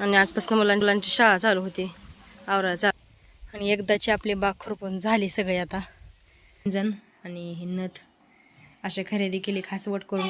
आणि आजपासून मुलां मुलांची शाळा चालू होती. आवरा चा आणि एकदाची आपली बाग खुरपून झाली सगळे आता. जण आणि हिन्नत नथ अशी खरेदी केली खास वट करून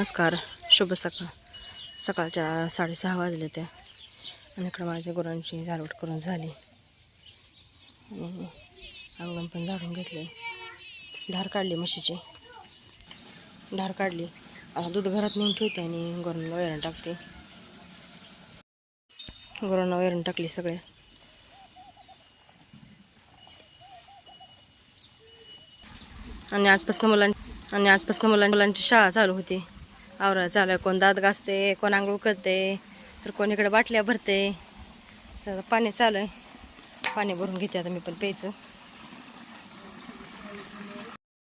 नमस्कार. शुभ सकाळ सकाळच्या साडेसहा वाजले त्या आणि इकडं माझ्या गुरांची झाडवट करून झाली. आणि अंगण पण झाडून घेतले. धार काढली म्हशीची. धार काढली. आता दूध घरात नेऊन ठेवते आणि गुरांना वैरण टाकते. गुरांना वैरण टाकली सगळे. आणि आजपासून मुलां आणि आजपासून मुलां मुलांची शाळा चालू होती. आवरा चालू आहे कोण दात घासते कोण आंघोळ करते तर कोण इकडे बाटल्या भरते. तर पाणी चालू आहे पाणी भरून घेते आता मी पण प्यायचं.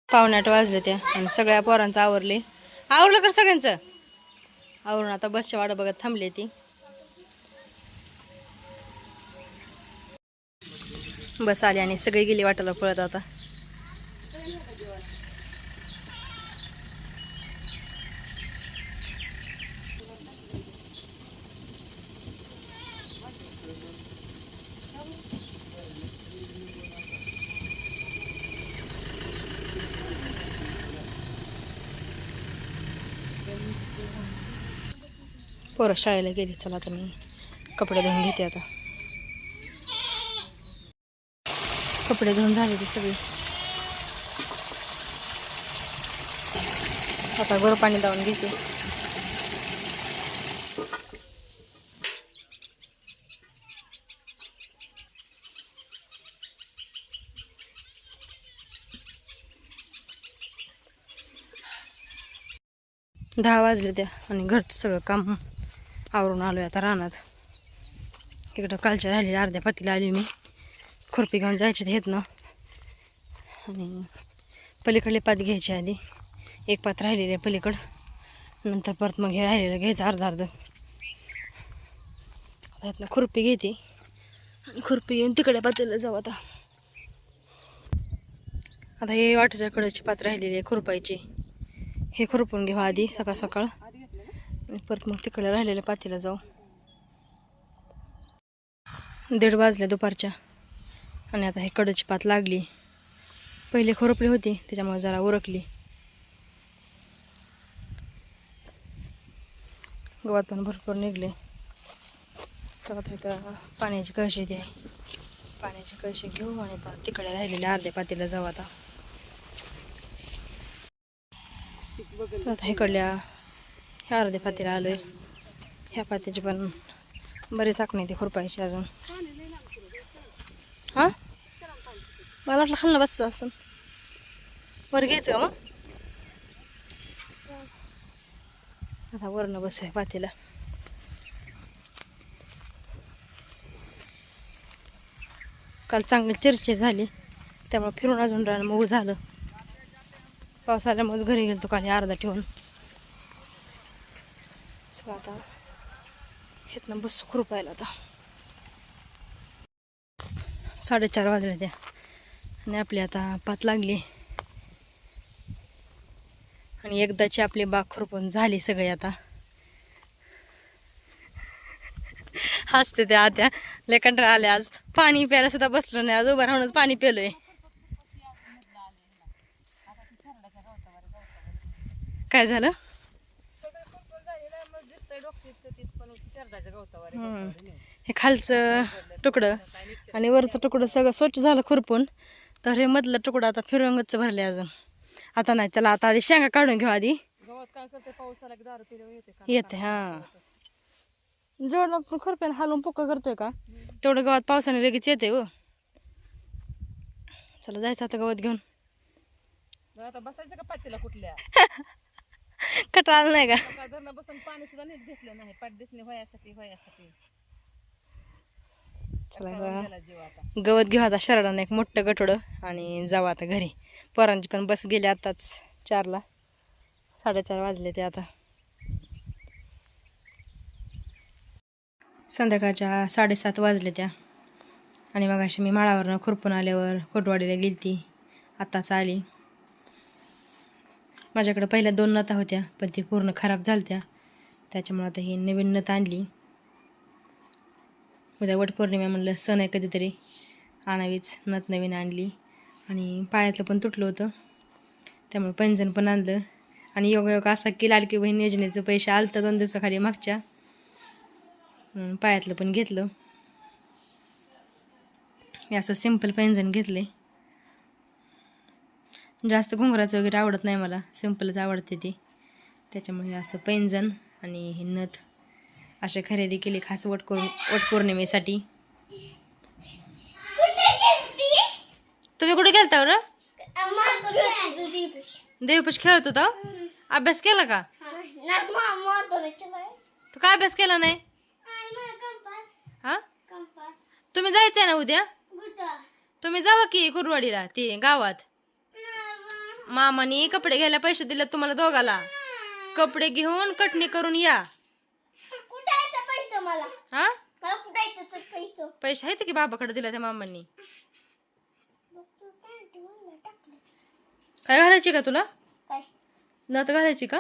पाहुण्याट वाजले त्या आणि सगळ्या पोरांचं आवरले. आवरलं कर सगळ्यांचं? आवरून आता बसच्या वाडं बघत थांबली ती. बस आली आणि सगळी गेली वाटायला पळत आता. पोरं शाळेला गेली. चला आता मी कपडे धुवून घेते आता. कपडे धुवून झाले ते सगळे. आता गोर पाणी लावून घेते. दहा वाजले त्या आणि घरचं सगळं काम. आवरून आलो आता रानात. इकडं कालच्या राहिलेल्या अर्ध्या पातीला आली मी. खुरपी घेऊन जायचे आहेत ना आणि पलीकडले पात घ्यायचे आधी. एक पात राहिलेले आहे पलीकडं. नंतर परत मग हे राहिलेलं घ्यायचं अर्धा अर्ध. त्यातनं खुरपी घेते. आणि खुरपी घेऊन तिकडे पातीला जाऊ आता. आता हे वाटेच्या कडेची पात राहिलेली आहे खुरपायची. हे खुरपून घेऊ आधी सकाळ सकाळ. परत मग तिकडे राहिलेल्या पातीला जाऊ. दीड वाजल्या दुपारच्या. आणि आता हे कडची पात लागली. पहिले खोरपली होती त्याच्यामुळे जरा उरकली. गवातून भरपूर निघले. तर आता इथं पाण्याची कळशी द्या. पाण्याची कळशी घेऊ आणि आता तिकडे राहिलेल्या अर्ध्या पातीला जाऊ आता. आता इकडल्या ह्या अर्ध्या पातीला आहे ह्या पातीची पण बरेच आखणे ते खुरपायचे अजून. हां? मला वाटलं खाल्लं बस असं वर घ्यायचं का मग? आता वरनं बसूया पातीला. काल चांगली चिरचिर झाली. त्यामुळे फिरून अजून रान मग झालं. पाऊस आल्यामुळेच घरी गेलो काल अर्धा ठेवून. चला आता इथनं बस खुरपायला आता. साडेचार वाजले त्या आणि आपली आता पात लागली. आणि एकदाची आपली बाग खुरपून झाली सगळी आता. हसते त्या आत्या. लय कंटाळा आले आज. पाणी प्यायला सुद्धा बसलो नाही. आज उभं राहूनच पाणी पिलोय. काय झालं? हे खालचं तुकडं आणि वरचं तुकडं सगळं स्वच्छ झालं खुरपून. तर हे मधलं तुकडं आता फिरवंगच भरले अजून. आता नाही त्याला आता आधी शेंगा काढून घेऊ आधी. येते हा. जेवढं खुरप्याने हालून पोकळ करतोय का? तेवढं गवत पावसाने लगेच येते हो. चला जायचं आता गवत घेऊन. आता बसायचं का पातीला कुठल्या? कटाळ नाही का? का धरणं बसून पाणी सुद्धा नीट घेतलं नाही. पाठ दिसणे व्हायासाठी व्हायासाठी चला कंटाळून बघा. गेला जीव आता. गवत घेऊ आता शरडानं एक मोठं गठोडं आणि जाऊ आता घरी. पोरांची पण बस गेली आताच चारला. साडेचार वाजले ते आता. संध्याकाळच्या साडेसात वाजले त्या. आणि मग अशी मी माळावरनं खुरपून आल्यावर कोटवाडीला गेली ती आत्ताच आली. माझ्याकडं पहिल्या दोन नता होत्या पण ती पूर्ण खराब झालत्या. त्याच्यामुळे आता ही नवीन नत आणली. उद्या वटपौर्णिमा म्हणलं सण आहे कधीतरी. आणावीच नथ नवीन आणली. आणि पायातलं पण तुटलं होतं. त्यामुळे पैंजण पण आणलं. आणि योग योग असा की लाडकी बहीण योजनेचं पैसे आलं तर दोन दिवसाखाली मागच्या. पायातलं पण घेतलं. हे असं सिंपल पैंजण आहे जास्त घुंगराचं वगैरे आवडत नाही मला. सिंपलच आवडते ते. त्याच्यामुळे असं पैंजण आणि हे नथ अशा खरेदी केली खास वट करून वटपौर्णिमेसाठी तुम्ही कुठे गेलता बरं? देवपश खेळत होता? अभ्यास केला का? तू काय अभ्यास केला नाही? हा? तुम्ही जायचंय ना उद्या? तुम्ही जावा की कुरवाडीला ते गावात? मामानी कपडे घ्यायला पैसे दिले तुम्हाला दोघाला. कपडे घेऊन कटणी करून या. हा? पैसे? आहेत की बाबाकडे दिला त्या मामांनी? काय घालायची का तुला? नथ घालायची का?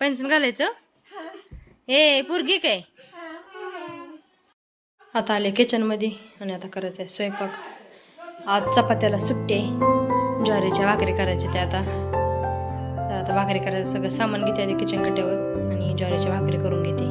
पेन्शन घालायचं? ए पुरगी काय? आता आले किचनमध्ये आणि आता करायचं आहे स्वयंपाक. आज चपात्याला सुट्टी आहे. ज्वारीच्या भाकरी करायच्या त्या आता. तर आता भाकरी करायचं सगळं सामान घेते आधी किचन कट्ट्यावर आणि ज्वारीच्या भाकरी करून घेते.